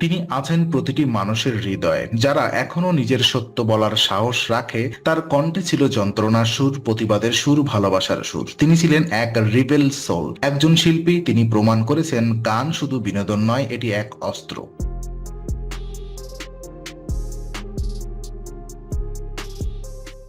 তিনি আছেন প্রতিটি মানুষের হৃদয়ে। যারা এখনও নিজের সত্য বলার সাহস রাখে, তার কণ্ঠে ছিল যন্ত্রণার সুর, প্রতিবাদের সুর, ভালোবাসার সুর। তিনি ছিলেন এক রিবেল সোল। একজন শিল্পী, তিনি প্রমাণ করেছেন, গান শুধু বিনোদন নয়, এটি এক অস্ত্র।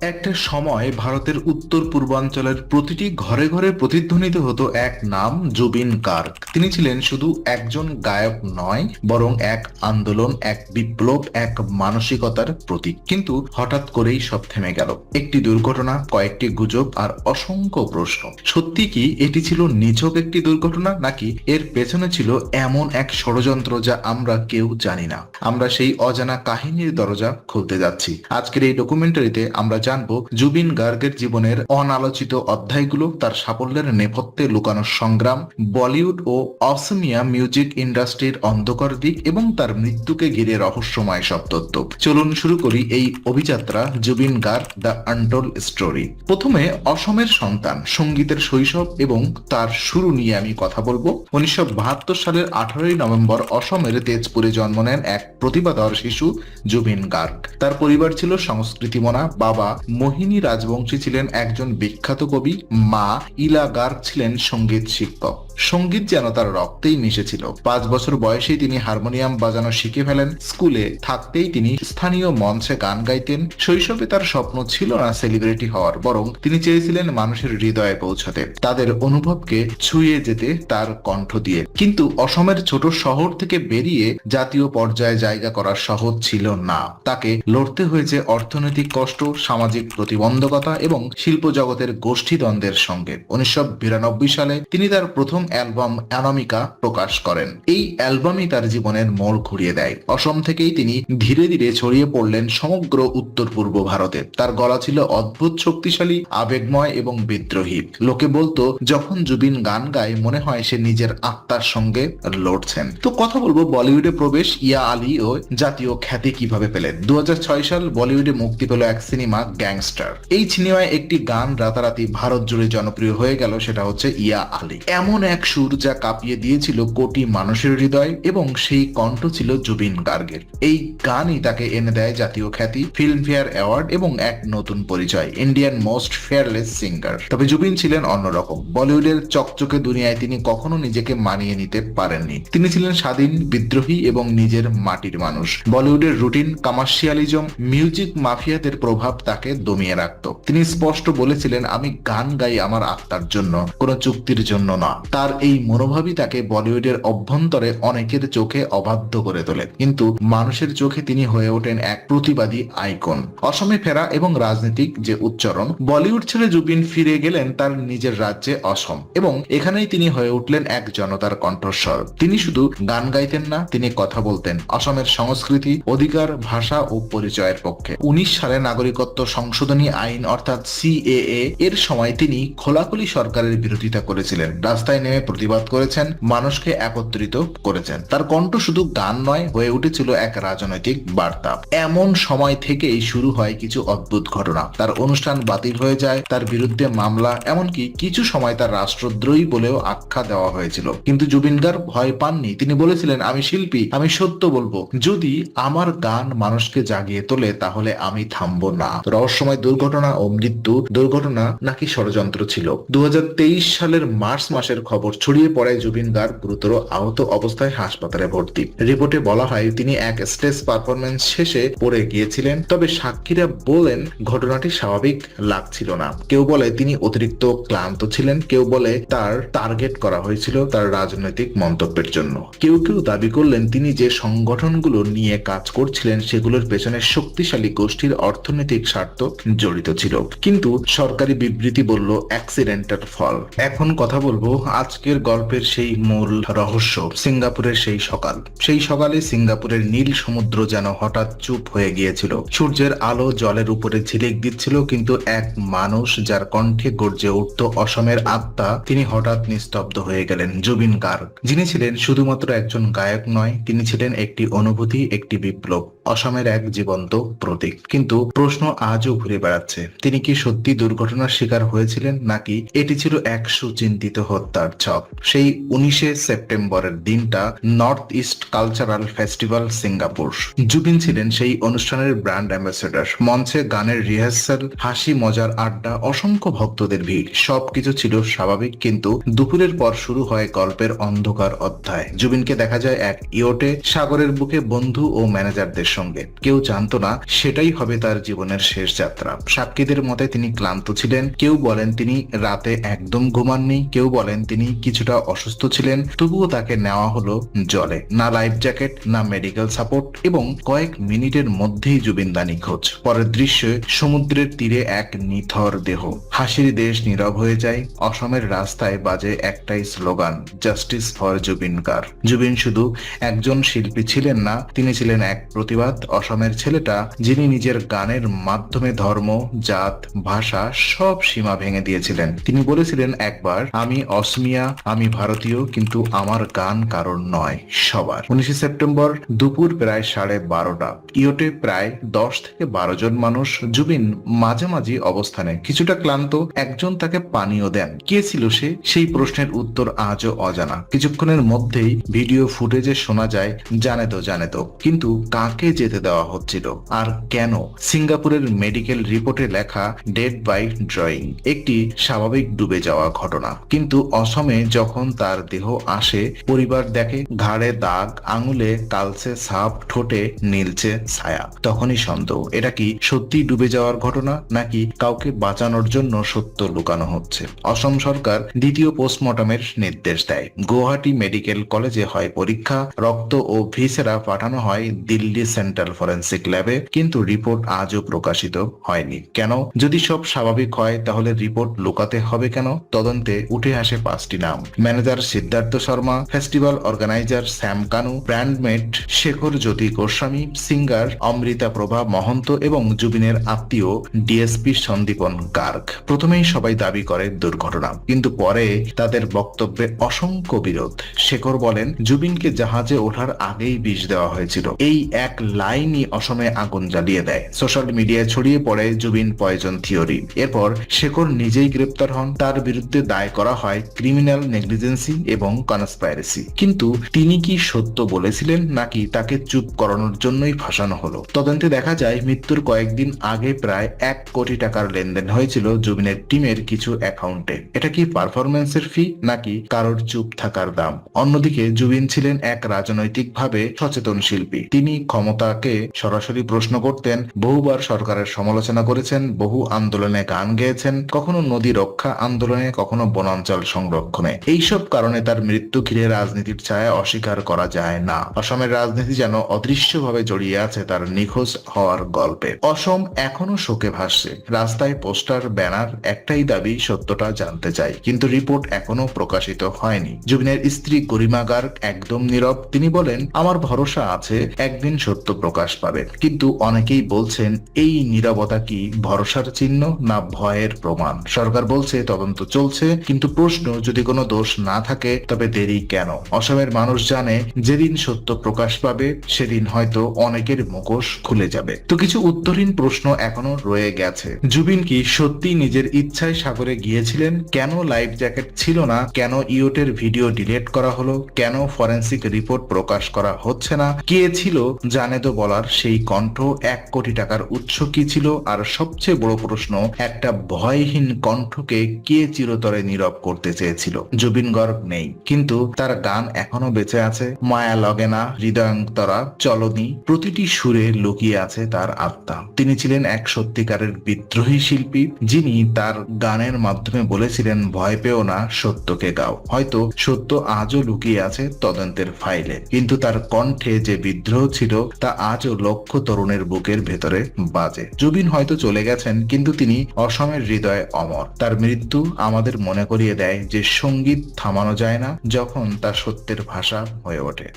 একটা সময় ভারতের উত্তর পূর্বাঞ্চলের প্রতিটি ঘরে ঘরে প্রতিধ্বনিত হতো এক নাম, জুবিন গার্গ। তিনি ছিলেন শুধু একজন গায়ক নয়, বরং এক আন্দোলন, এক বিপ্লব, এক মানসিকতার প্রতীক। কিন্তু হঠাৎ করেই সব থেমে গেল। একটি দুর্ঘটনা, কয়েকটি গুজব আর অসংখ্য প্রশ্ন। সত্যি কি এটি ছিল নিছক একটি দুর্ঘটনা, নাকি এর পেছনে ছিল এমন এক ষড়যন্ত্র যা আমরা কেউ জানি না? আমরা সেই অজানা কাহিনীর দরজা খুলতে যাচ্ছি। আজকের এই ডকুমেন্টারিতে আমরা জানব জুবিন গার্গের জীবনের অনালোচিত অধ্যায়গুলো তার সাফল্যের নেপথ্যে লুকানো সংগ্রাম, বলিউড ও অসমিয়া মিউজিক ইন্ডাস্ট্রির অন্ধকার দিক এবং তার মৃত্যুকে ঘিরে রহস্যময় সব তথ্য। চলুন শুরু করি এই অভিযাত্রা, Zubeen Garg, the untold story. প্রথমে অসমের সন্তান, সঙ্গীতের শৈশব এবং তার শুরু নিয়ে আমি কথা বলব। উনিশশো বাহাত্তর সালের আঠারোই নভেম্বর অসমের তেজপুরে জন্ম নেন এক প্রতিভাধর শিশু, জুবিন গার্গ। তার পরিবার ছিল সংস্কৃতিমনা, বাবা মোহিনী রাজবংশী ছিলেন একজন বিখ্যাত কবি। মা ইলা গার্গ ছিলেন সংগীত শিক্ষক। সংগীত যেন তার রক্তেই মিশেছিল। পাঁচ বছর বয়সেই তিনি হারমোনিয়াম বাজানো শিখে ফেলেন। স্কুলে থাকতেই তিনি স্থানীয় মঞ্চে গান গাইতেন। শৈশবে তার স্বপ্ন ছিল না সেলিব্রিটি হওয়ার, বরং তিনি চেয়েছিলেন মানুষের হৃদয়ে পৌঁছাতে, তাদের অনুভবকে ছুঁয়ে যেতে তার কণ্ঠ দিয়ে। কিন্তু অসমের ছোট শহর থেকে বেরিয়ে জাতীয় পর্যায়ে জায়গা করা সহজ ছিল না। তাকে লড়তে হয়েছে অর্থনৈতিক কষ্ট, সামাজিক প্রতিবন্ধকতা এবং শিল্প জগতের গোষ্ঠীদ্বন্দ্বের সঙ্গে। উনিশশো বিরানব্বই সালে তিনি তার প্রথম অ্যালবাম অ্যানামিকা প্রকাশ করেন। এই অ্যালবামই তার জীবনের মোড় ঘুরিয়ে দেয়। অসম থেকেই তিনি ধীরে ধীরে ছড়িয়ে পড়লেন সমগ্র উত্তর পূর্ব ভারতে। তার গলা ছিল অদ্ভুত শক্তিশালী, আবেগময় এবং বিদ্রোহী। লোকে বলতো, যখন জুবিন গান গায়, মনে হয় সে নিজের আত্মার সঙ্গে লড়ছেন। তো কথা বলব বলিউডে প্রবেশ, ইয়া আলী ও জাতীয় খ্যাতি কীভাবে পেলেন? দু সাল বলিউডে মুক্তি পেল এক সিনেমা, গ্যাংস্টার। এই সিনেমায় একটি গান রাতারাতি ভারত জুড়ে জনপ্রিয় হয়ে গেল, সেটা হচ্ছে ইয়া আলী। এমন এক সুর যা কাঁপিয়ে দিয়েছিল কোটি মানুষের হৃদয় এবং সেই কণ্ঠ ছিল জুবিন গার্গের। এই গানই তাকে এনে দেয় জাতীয় খ্যাতি, ফিল্মফেয়ার অ্যাওয়ার্ড এবং এক নতুন পরিচয়, ইন্ডিয়ান মোস্ট ফেয়ারলেস সিঙ্গার। তবে জুবিন ছিলেন অন্যরকম। বলিউডের চকচকে দুনিয়ায় তিনি কখনো নিজেকে মানিয়ে নিতে পারেননি। তিনি ছিলেন স্বাধীন, বিদ্রোহী এবং নিজের মাটির মানুষ। বলিউডের রুটিন, কমার্শিয়ালিজম, মিউজিক মাফিয়াদের প্রভাব তাকে দমিয়ে রাখত। তিনি স্পষ্ট বলেছিলেন, আমি গান গাই আমার আত্মার জন্য, কোনো চুক্তির জন্য না। তার এই মনোভাবই তাকে বলিউডের অভ্যন্তরে অনেকের চোখে অবাধ্য করে তোলে। কিন্তু মানুষের চোখে তিনি হয়ে ওঠেন এক প্রতিবাদী আইকন। অসমে ফেরা এবং রাজনৈতিক যে উচ্চারণ, বলিউড ছেড়ে জুবিন ফিরে গেলেন তার নিজের রাজ্যে অসম এবং এখানেই তিনি হয়ে উঠলেন এক জনতার কণ্ঠস্বর। তিনি শুধু গান গাইতেন না, তিনি কথা বলতেন। অসমের সংস্কৃতি, অধিকার, ভাষা ও পরিচয়ের পক্ষে। উনিশ সালে নাগরিকত্ব সংশোধনী আইন অর্থাৎ সিএএ এর সময় তিনি খোলাখুলি সরকারের বিরোধিতা করেছিলেন। রাস্তায় প্রতিবাদ করেছেন, মানুষকে একত্রিত করেছেন। তার কণ্ঠ শুধু গান নয়, হয়ে উঠেছিল এক রাজনৈতিক বার্তা। এমন সময় থেকেই শুরু হয় কিছু অদ্ভুত ঘটনা। তার অনুষ্ঠান বাতিল হয়ে যায়, তার বিরুদ্ধে মামলা, এমনকি কিছু সময় তার রাষ্ট্রদ্রোহী বলেও আখ্যা দেওয়া হয়েছিল। কিন্তু জুবিন গার্গ ভয় পাননি। তিনি বলেছিলেন, আমি শিল্পী, আমি সত্য বলব। যদি আমার গান মানুষকে জাগিয়ে তোলে, তাহলে আমি থামবো না। রহস্যময় দুর্ঘটনা ও মৃত্যু দুর্ঘটনা নাকি ষড়যন্ত্র ছিল? দু হাজার তেইশ সালের মার্চ মাসের খবর ছড়িয়ে পড়ায় জুবিন গার্গ গুরুতর আহত অবস্থায় হাসপাতালে ভর্তি। রিপোর্টে বলা হয়, তিনি এক স্টেজ পারফরমেন্স শেষে পড়ে গিয়েছিলেন, তবে সাক্ষীরা বলেন, ঘটনাটি স্বাভাবিক লাগছিল না। কেউ বলে, তিনি অতিরিক্ত ক্লান্ত ছিলেন, কেউ বলে, তার টার্গেট করা হয়েছিল তার রাজনৈতিক মন্তব্যের জন্য। কেউ কেউ দাবি করলেন, তিনি যে সংগঠনগুলো নিয়ে কাজ করছিলেন, সেগুলোর পেছনে শক্তিশালী গোষ্ঠীর অর্থনৈতিক স্বার্থ জড়িত ছিল। কিন্তু সরকারি বিবৃতি বলল, অ্যাক্সিডেন্টের ফল। এখন কথা বলব আজকের গল্পের সেই মূল রহস্য সিঙ্গাপুরের সেই সকাল। সেই সকালে সিঙ্গাপুরের নীল সমুদ্র যেন হঠাৎ চুপ হয়ে গিয়েছিল। সূর্যের আলো জলের উপরে ঝিলিক দিচ্ছিল, কিন্তু এক মানুষ যার কণ্ঠে গর্জে উঠত অসমের আত্মা, তিনি হঠাৎ নিস্তব্ধ হয়ে গেলেন জুবিন গার্গ। যিনি ছিলেন শুধুমাত্র একজন গায়ক নয়, তিনি ছিলেন একটি অনুভূতি, একটি বিপ্লব, অসমের এক জীবন্ত প্রতীক। কিন্তু প্রশ্ন আজও ঘুরে বেড়াচ্ছে, তিনি কি সত্যি দুর্ঘটনার শিকার হয়েছিলেন, নাকি এটি ছিল এক সুচিন্তিত হত্যার উৎসব। সেই উনিশে সেপ্টেম্বরের দিনটা North East cultural festival Singapore Zubeen ছিলেন সেই অনুষ্ঠানের ব্র্যান্ড অ্যাম্বাসেডর মঞ্চে গানের রিহার্সাল হাসি, মজার আড্ডা, অসংখ্য ভক্তদের ভিড়। সবকিছু ছিল স্বাভাবিক, কিন্তু দুপুরের পর শুরু হয় গল্পের অন্ধকার অধ্যায়। জুবিনকে দেখা যায় এক ইয়োটে সাগরের বুকে বন্ধু ও ম্যানেজারদের সঙ্গে। কেউ জানতো না সেটাই হবে তার জীবনের শেষ যাত্রা। সাক্ষীদের মতে তিনি ক্লান্ত ছিলেন। কেউ বলেন তিনি রাতে একদম ঘুমাননি। কেউ বলেন তিনি কিছুটা অসুস্থ ছিলেন, তবুও তাকে নেওয়া হলো জলে না লাইফ জ্যাকেট, না মেডিকেল সাপোর্ট এবং কয়েক মিনিটের মধ্যেই জুবিনদা নিখোঁজ পরের দৃশ্যে সমুদ্রের তীরে এক নিথর দেহ। হাসির দেশ নীরব হয়ে যায়। অসমের রাস্তায় বাজে একটাই স্লোগান জাস্টিস ফর জুবিন কার জুবিন শুধু একজন শিল্পী ছিলেন না, তিনি ছিলেন এক প্রতিবাদ। অসমের ছেলেটা, যিনি নিজের গানের মাধ্যমে ধর্ম, জাত, ভাষা সব সীমা ভেঙে দিয়েছিলেন। তিনি বলেছিলেন একবার, আমি অসমিয়া আমি ভারতীয়, কিন্তু আমার গান কারণ নয়, সবার। উনিশে সেপ্টেম্বর দুপুর প্রায় সাড়ে বারোটা। ইয়োটে প্রায় দশ থেকে বারো জন মানুষ জুবিন মাঝামাঝি অবস্থানে। কিছুটা ক্লান্ত, একজন তাকে পানীয় দেন। কে ছিল সে? সেই প্রশ্নের উত্তর আজও অজানা। কিছুক্ষণের মধ্যেই ভিডিও ফুটেজে শোনা যায় জানে তো জানে তো কিন্তু কাকে যেতে দেওয়া হচ্ছিল? আর কেন? সিঙ্গাপুরের মেডিকেল রিপোর্টে লেখা ডেড বাই ড্রয়িং একটি স্বাভাবিক ডুবে যাওয়া ঘটনা। কিন্তু অসমে যখন তার দেহ আসে, পরিবার দেখে ঘাড়ে দাগ, আঙুলে কালচে সাপ ঠোঁটে নীলচে ছায়া। তখনই সন্দেহ এটা কি সত্যি ডুবে যাওয়ার ঘটনা, নাকি কাউকে বাঁচানোর জন্য সত্য লুকানো হচ্ছে? অসম সরকার দ্বিতীয় পোস্টমর্টমের নির্দেশ দেয়। গুয়াহাটি মেডিকেল কলেজে হয় পরীক্ষা, রক্ত ও ভিসেরা পাঠানো হয় দিল্লি সেন্ট্রাল ফরেন্সিক ল্যাবে, কিন্তু রিপোর্ট আজও প্রকাশিত হয়নি। কেন? যদি সব স্বাভাবিক হয়, তাহলে রিপোর্ট লুকাতে হবে কেন? তদন্তে উঠে আসে পাঁচটি নাম। Manager Siddhartha Sharma, festival organiser Shyam Kanu, bandmate Shekhar Jyoti Goswami, singer Amrita Prabha Mahanta এবং জুবিনের আত্মীয় ডিএসপি সন্দীপন গার্গ। প্রথমেই সবাই দাবি করে দুর্ঘটনা, কিন্তু পরে তাদের বক্তব্যে অসংখ্য বিরোধ। শেখর বলেন, জুবিনকে জাহাজে ওঠার আগেই বিষ দেওয়া হয়েছিল। এই এক লাইনই অসমে আগুন জ্বালিয়ে দেয়। সোশ্যাল মিডিয়ায় ছড়িয়ে পড়ে জুবিন পয়জন থিওরি। এরপর শেখর নিজেই গ্রেপ্তার হন। তার বিরুদ্ধে দায় করা হয় ক্রিমিনাল নেগলিজেন্সি এবং কনস্পাইরেসি কিন্তু তিনি কি সত্য বলেছিলেন নাকি তাকে চুপ করানোর জন্যই ফাঁসানো হলো? তদন্তে দেখা যায়, মৃত্যুর কয়েকদিন আগে প্রায় এক কোটি টাকার লেনদেন হয়েছিল জুবিনের টিমের কিছু অ্যাকাউন্টে। এটা কি পারফরমেন্সের ফি নাকি কারোর চুপ থাকার দাম? অন্যদিকে, জুবিন ছিলেন এক রাজনৈতিকভাবে সচেতন শিল্পী। তিনি ক্ষমতাকে সরাসরি প্রশ্ন করতেন, বহুবার সরকারের সমালোচনা করেছেন, বহু আন্দোলনে গান গেয়েছেন, কখনো নদী রক্ষা আন্দোলনে, কখনো বনাঞ্চল সংরক্ষণে। এইসব কারণে তার মৃত্যু ঘিরে রাজনীতির ছায়া অস্বীকার করা যায় না। অসমের রাজনীতি যেন অদৃশ্যভাবে জড়িয়ে আছে তার নিখোঁজ হওয়ার গল্পে। অসম এখনও শোকে ভাসছে। রাস্তায় পোস্টার, ব্যানার একটাই দাবি, সত্যটা জানতে চাই। কিন্তু রিপোর্ট এখনও প্রকাশিত হয়নি। জুবিনের স্ত্রী গরিমা গার্গ একদম নীরব। তিনি বলেন, আমার ভরসা আছে, একদিন সত্য প্রকাশ পাবে। কিন্তু অনেকেই বলছেন, এই নীরবতা কি ভরসার চিহ্ন না ভয়ের প্রমাণ? সরকার বলছে, তদন্ত চলছে। কিন্তু প্রশ্ন, যদি কোনো দোষ না থাকে, তবে দেরি কেন? অসমের মানুষ জানে, যেদিন সত্য প্রকাশ পাবে, সেদিন হয়তো অনেকের মুখোশ খুলে যাবে। তো কিছু উত্তরহীন প্রশ্ন এখনও রয়ে গেছে। জুবিন কি সত্যি নিজের ইচ্ছায় সাগরে গিয়েছিলেন? কেন লাইফ জ্যাকেট ছিল না? কেন ইওটের ভিডিও ডিলিট করা হলো? কেন ফরেন্সিক রিপোর্ট প্রকাশ করা হচ্ছে না? কে ছিল? জানে তো বলার সেই কণ্ঠ এক কোটি টাকার উৎস কি ছিল? আর সবচেয়ে বড় প্রশ্ন, একটা ভয়হীন কণ্ঠকে কে চিরতরে নীরব করতে চেয়েছিল? জুবিন গর্গ নেই, কিন্তু তার গান এখনও বেঁচে আছে। মায়া লগে না হৃদয়ন্তরা চলনি। প্রতিটি সুরে লুকিয়ে আছে তার আত্মা। তিনি ছিলেন এক সত্যিকারের বিদ্রোহী শিল্পী, যিনি তার গানের মাধ্যমে বলেছিলেন, ভয় পেও না, সত্যকে গাও। হয়তো সত্য আজও লুকিয়ে আছে তদন্তের ফাইলে। কিন্তু তার কণ্ঠে যে বিদ্রোহ ছিল, তা আজও লক্ষ তরুণের বুকের ভেতরে বাজে। জুবিন হয়তো চলে গেছেন, কিন্তু তিনি অসমের হৃদয়ে অমর। তার মৃত্যু আমাদের মনে করিয়ে দেয় যে সংগীত থামানো যায় না যখন তা সত্যের ভাষা হয়ে ওঠে।